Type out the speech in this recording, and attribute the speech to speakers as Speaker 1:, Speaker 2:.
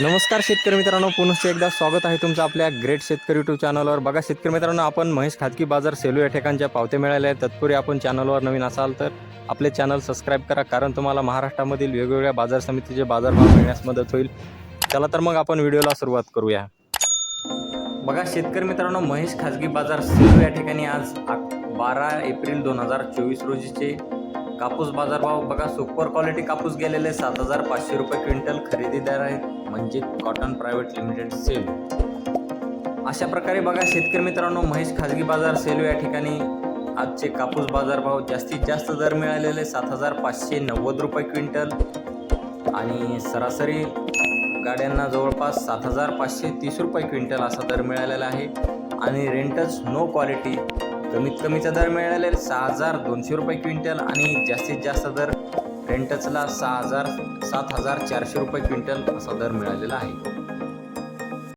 Speaker 1: नमस्कार शेतकरी मित्रांनो पुनश्च एकदा स्वागत आहे तुमचं आपल्या ग्रेट शेतकरी यूट्यूब चॅनलवर. बघा शेतकरी मित्रांनो आपण महेश खाजगी बाजार सेलू या ठिकाणच्या पावत्या मिळाल्या आहेत. तत्पूर्वी आपण चॅनलवर नवीन असाल तर आपले चॅनल सबस्क्राईब करा कारण तुम्हाला महाराष्ट्रामधील वेगवेगळ्या बाजार समितीचे बाजारभाव मिळण्यास मदत होईल. चला तर मग आपण व्हिडिओला सुरुवात करूया. बघा शेतकरी मित्रांनो महेश खाजगी बाजार सेलू या ठिकाणी आज बारा एप्रिल दोन हजार चोवीस रोजीचे कापूस बाजारभाव बघा सुपर क्वालिटी कापूस गेलेले सात हजार पाचशे रुपये क्विंटल खरेदीदार आहेत. म्हणजे कॉटन प्रायव्हेट लिमिटेड सेल अशा प्रकारे बघा शेतकरी मित्रांनो महेश खाजगी बाजार सेलू या ठिकाणी आजचे कापूस बाजारभाव जास्तीत जास्त दर मिळालेले सात हजार पाचशे नव्वद रुपये क्विंटल. आणि सरासरी गाड्यांना जवळपास सात हजार पाचशे तीस रुपये क्विंटल असा दर मिळालेला आहे. आणि रेंटच नो क्वालिटी कमीत कमीचा दर मिळालेला सहा हजार दोनशे रुपये क्विंटल आणि जास्तीत जास्त दर रेंटचला सहा हजार सात हजार चारशे रुपये क्विंटल असा दर मिळालेला आहे.